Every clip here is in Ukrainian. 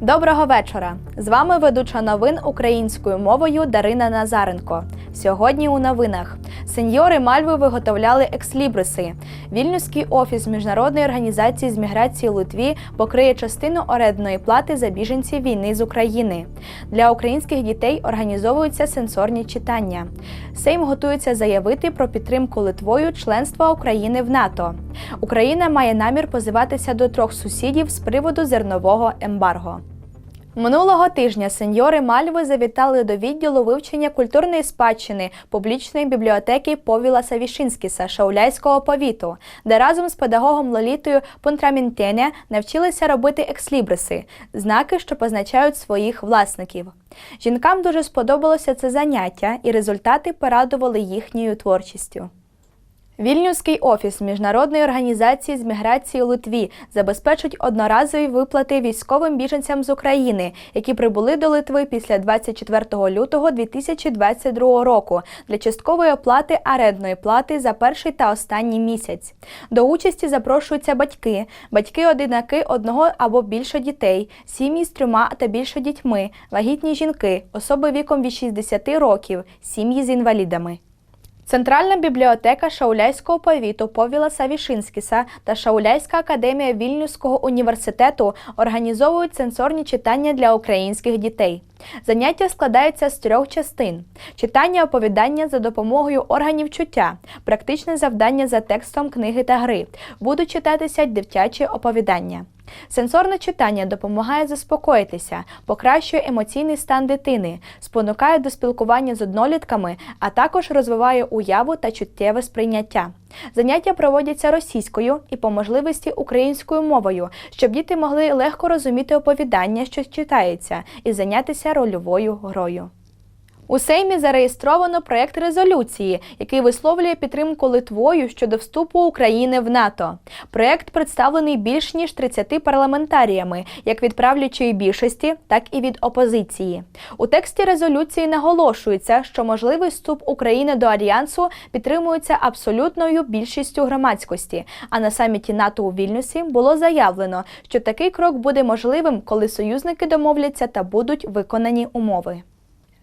Доброго вечора! З вами ведуча новин українською мовою Дарина Назаренко. Сьогодні у новинах сеньори Мальви виготовляли екслібриси. Вільнюський офіс міжнародної організації з міграції Литві покриє частину орендної плати за біженців війни з України. Для українських дітей організовуються сенсорні читання. Сейм готується заявити про підтримку Литвою членства України в НАТО. Україна має намір позиватися до трьох сусідів з приводу зернового ембарго. Минулого тижня сеньори Мальви завітали до відділу вивчення культурної спадщини публічної бібліотеки Повіла Савішинськіса Шауляйського повіту, де разом з педагогом Лолітою Пунтрамінтене навчилися робити екслібриси знаки, що позначають своїх власників. Жінкам дуже сподобалося це заняття, і результати порадували їхньою творчістю. Вільнюський офіс міжнародної організації з міграції у Литві забезпечить одноразові виплати військовим біженцям з України, які прибули до Литви після 24 лютого 2022 року для часткової оплати орендної плати за перший та останній місяць. До участі запрошуються батьки, батьки-одинаки одного або більше дітей, сім'ї з трьома та більше дітьми, вагітні жінки, особи віком від 60 років, сім'ї з інвалідами. Центральна бібліотека Шауляйського повіту Повіла Савішинськіса та Шауляйська академія Вільнюського університету організовують сенсорні читання для українських дітей. Заняття складається з трьох частин: читання оповідання за допомогою органів чуття, практичне завдання за текстом книги та гри. Будуть читатися дитячі оповідання. Сенсорне читання допомагає заспокоїтися, покращує емоційний стан дитини, спонукає до спілкування з однолітками, а також розвиває уяву та чуттєве сприйняття. Заняття проводяться російською і по можливості українською мовою, щоб діти могли легко розуміти оповідання, що читається, і зайнятися рольовою грою. У Сеймі зареєстровано проєкт резолюції, який висловлює підтримку Литвою щодо вступу України в НАТО. Проєкт представлений більш ніж 30 парламентаріями, як від правлячої більшості, так і від опозиції. У тексті резолюції наголошується, що можливий вступ України до альянсу підтримується абсолютною більшістю громадськості. А на саміті НАТО у Вільнюсі було заявлено, що такий крок буде можливим, коли союзники домовляться та будуть виконані умови.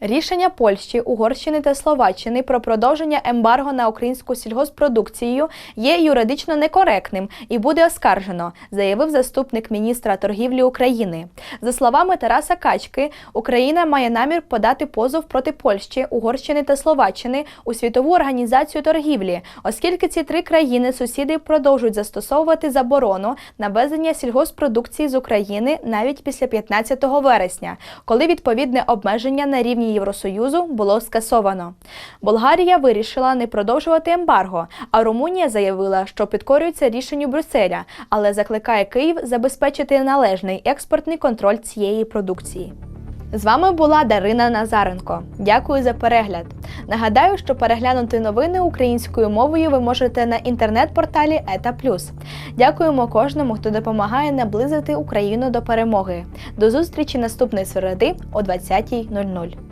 Рішення Польщі, Угорщини та Словаччини про продовження ембарго на українську сільгоспродукцію є юридично некоректним і буде оскаржено, заявив заступник міністра торгівлі України. За словами Тараса Качки, Україна має намір подати позов проти Польщі, Угорщини та Словаччини у світову організацію торгівлі, оскільки ці три країни-сусіди продовжують застосовувати заборону на ввезення сільгоспродукції з України навіть після 15 вересня, коли відповідне обмеження на рівні Євросоюзу було скасовано. Болгарія вирішила не продовжувати ембарго, а Румунія заявила, що підкорюється рішенню Брюсселя, але закликає Київ забезпечити належний експортний контроль цієї продукції. З вами була Дарина Назаренко. Дякую за перегляд. Нагадаю, що переглянути новини українською мовою ви можете на інтернет-порталі ЕТА. Дякуємо кожному, хто допомагає наблизити Україну до перемоги. До зустрічі наступної середи о 20.00.